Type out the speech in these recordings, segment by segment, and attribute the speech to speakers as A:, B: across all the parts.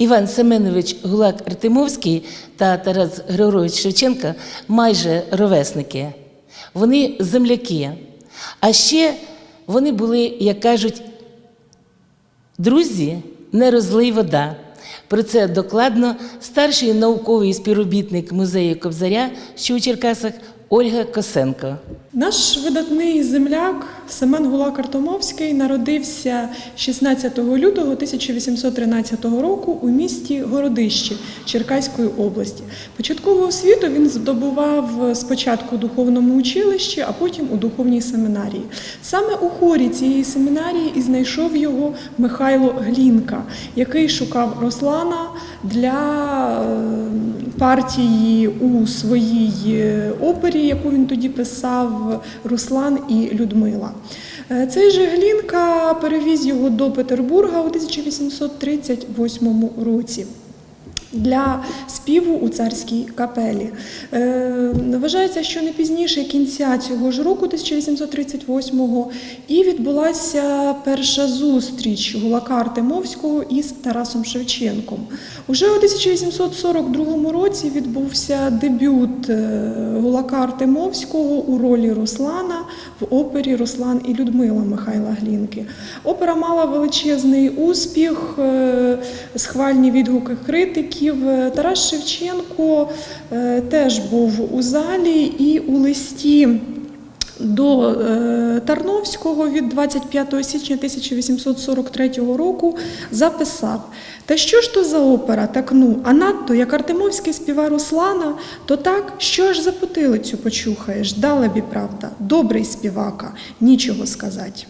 A: Іван Семенович Гулак Артемовський та Тарас Григорович Шевченко майже ровесники. Вони земляки. А ще вони були, як кажуть, друзі, не розлий вода. Про це докладно старший науковий співробітник музею Кобзаря, що у Черкасах, Ольга Косенко.
B: Наш видатний земляк Семен Гулак Артемовський народився 16 лютого 1813 року у місті Городище Черкаської області. Початкову освіту він здобував спочатку у духовному училищі, а потім у духовній семінарії. Саме у хорі цієї семінарії і знайшов його Михайло Глінка, який шукав Руслана для е, партії у своїй е, опері, яку він тоді писав Руслан і Людмила. Е, Цей же Глінка перевіз його до Петербурга у 1838 році. Для співу у царській капелі. Е, вважається, що не пізніше кінця цього ж року, 1838-го, і відбулася перша зустріч Гулака Артемовського із Тарасом Шевченком. Уже у 1842 році відбувся дебют е, Гулака Артемовського у ролі Руслана в опері Руслан і Людмила Михайла Глінки. Опера мала величезний успіх, е, схвальні відгуки критиків. Е, Тарас Шевченко е, теж був у залі і у листі. До е, Тарновського від 25 січня 1843 року записав: Та що ж то за опера, так ну, а надто, як Артемовський співа Руслана, то так, що аж за потилицю почухаєш, далебі правда, добрий співака, нічого сказати.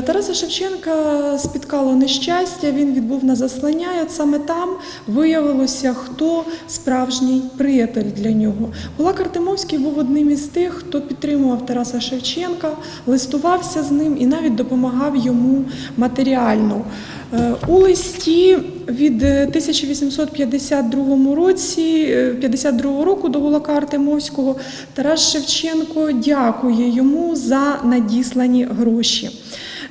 B: Тараса Шевченка спіткало нещастя, він відбув на заслання, і от саме там виявилося, хто справжній приятель для нього. Була Артемовський був одним із тих, хто підтримував Тараса Шевченка, листувався з ним і навіть допомагав йому матеріально. Е, У листі від 1852 році, е, 52 року до Гулака Артемовського Тарас Шевченко дякує йому за надіслані гроші.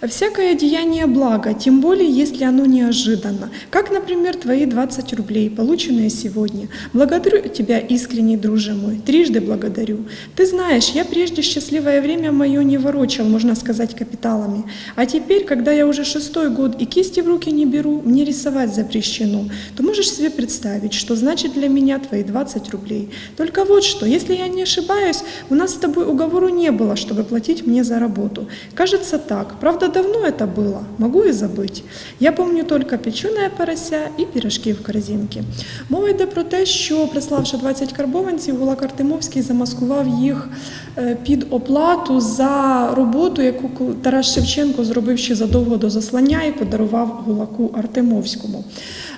B: Всякое деяние благо, тем более, если оно неожиданно. Как, например, твои 20 рублей, полученные сегодня. Благодарю тебя, искренний друже мой, трижды благодарю. Ты знаешь, я прежде счастливое время мое не ворочал, можно сказать, капиталами. А теперь, когда я уже шестой год и кисти в руки не беру, мне рисовать запрещено, то можешь себе представить, что значит для меня твои 20 рублей. Только вот что, если я не ошибаюсь, у нас с тобой уговору не было, чтобы платить мне за работу. Кажется так. Правда, давно это было, могу и забыть. Я помню только печеное порося і пірожки в корзинці. Мова йде про те, що приславши 20 карбованців, Гулак Артемовський замаскував їх е, під оплату за роботу, яку Тарас Шевченко зробив ще задовго до заслання і подарував Гулаку Артемовському.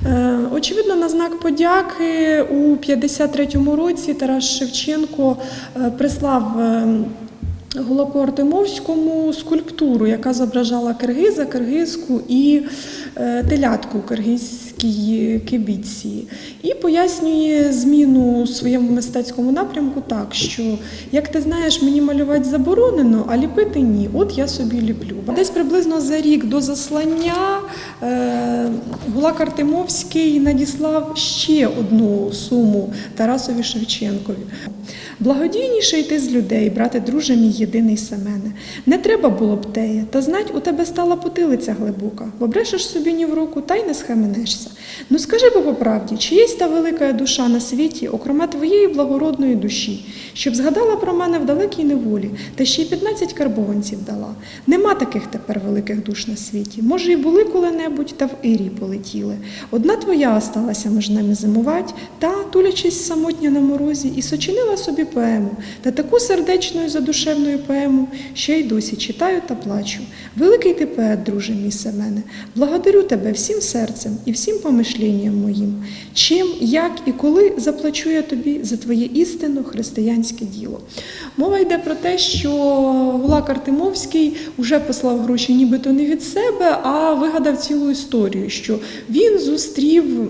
B: Е, Очевидно, на знак подяки у 53-му році Тарас Шевченко е, прислав. е, Гулаку Артемовському скульптуру, яка зображала киргиза, киргизку і телятку у киргизькій кибітці. І пояснює зміну у своєму мистецькому напрямку так, що, як ти знаєш, мені малювати заборонено, а ліпити ні. От я собі ліплю. Десь приблизно за рік до заслання е, Гулак Артемовський надіслав ще одну суму Тарасові Шевченкові. Благодійніший ти з людей, брате, друже мій єдиний Семене. Не треба було б теє, та знать, у тебе стала потилиця глибока, бо брешеш собі ні в руку, та й не схаменешся. Ну скажи бо по правді, чи є та велика душа на світі, окрома твоєї благородної душі, щоб згадала про мене в далекій неволі, та ще й 15 карбованців дала. Нема таких тепер великих душ на світі. Може, і були коли-небудь, та в Ірі полетіли. Одна твоя осталася між нами зимувать, та, тулячись самотня на морозі, і сочинила собі поему, та таку сердечну і задушевну поему, що й досі читаю та плачу. Великий ти поет, друже мій Семене, благодарю тебе всім серцем і всім помишленням моїм. Чим, як і коли заплачу я тобі за твоє істинно християнське діло. Мова йде про те, що Гулак Артемовський вже послав гроші нібито не від себе, а вигадав цілу історію, що він зустрів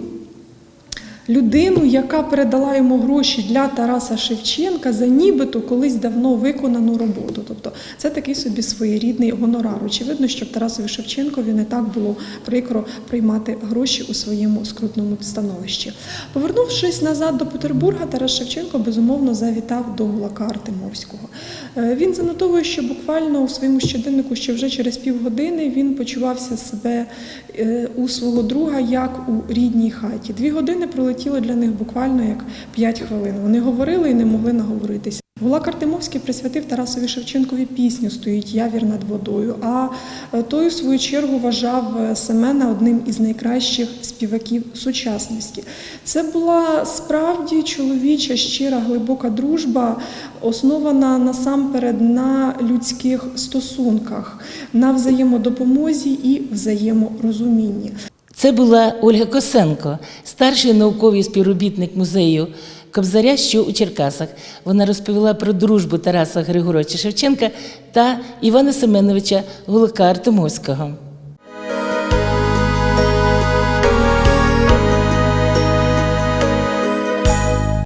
B: людину, яка передала йому гроші для Тараса Шевченка за нібито колись давно виконану роботу. Тобто це такий собі своєрідний гонорар. Очевидно, що Тарасові Шевченкові не так було прикро приймати гроші у своєму скрутному становищі. Повернувшись назад до Петербурга, Тарас Шевченко безумовно завітав до Гулака Артемовського. Е, Він занотовує, що буквально у своєму щоденнику, що вже через півгодини він почувався себе е, у свого друга як у рідній хаті. Дві години пролетіло для них буквально як п'ять хвилин. Вони говорили і не могли наговоритися. Гулак Артемовський присвятив Тарасові Шевченкові пісню Стоїть явір над водою. А е, той, у свою чергу, вважав е, Семена одним із найкращих співаків сучасності. Це була справді чоловіча, щира, глибока дружба, основана насамперед на людських стосунках, на взаємодопомозі і взаєморозумінні.
A: Це була Ольга Косенко, старший науковий співробітник музею Кобзаря, що у Черкасах. Вона розповіла про дружбу Тараса Григоровича Шевченка та Івана Семеновича Гулака Артемовського.